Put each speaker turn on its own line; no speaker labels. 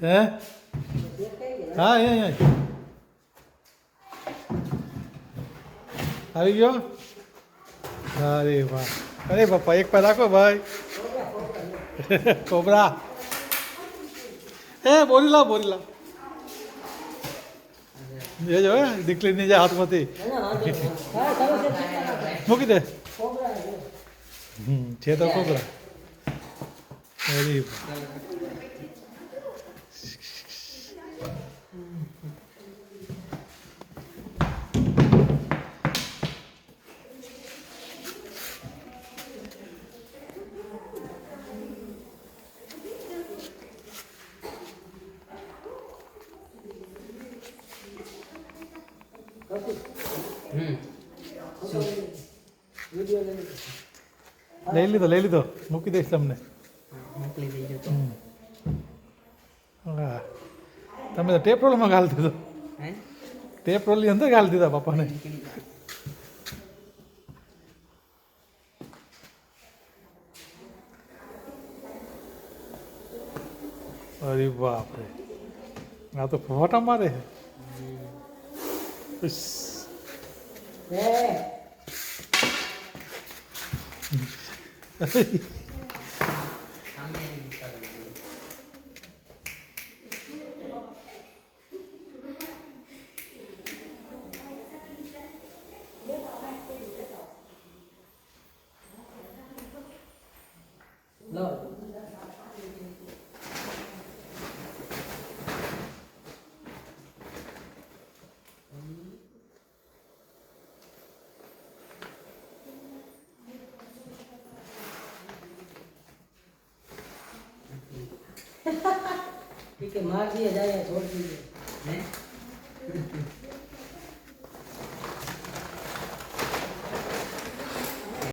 હે હા અહીંયા અહીંયા આવી ગયો અરે વાહ અરે પપ્પા એક પર રાખો ભાઈ કોબરા એ બોરી લાવ બોરી લાવ એ જો હે દીકરી ની જાય હાથમાંથી મૂકી દે હમ છે તો કોબરા અરે લઈ લીધો લઈ લીધો મૂકી દઈશ તમને
મોકલી દેજો તો
હમ. હા તમે તો ટેપ રોલમાં ગાળી દીધો
હે
ટેપ રોલની અંદર ગાળી દીધા પપ્પાને અરે બાપ રે આ તો ફોટા મારે છે
No.
ठीक है मार दिया जाए छोड़ दीजिए।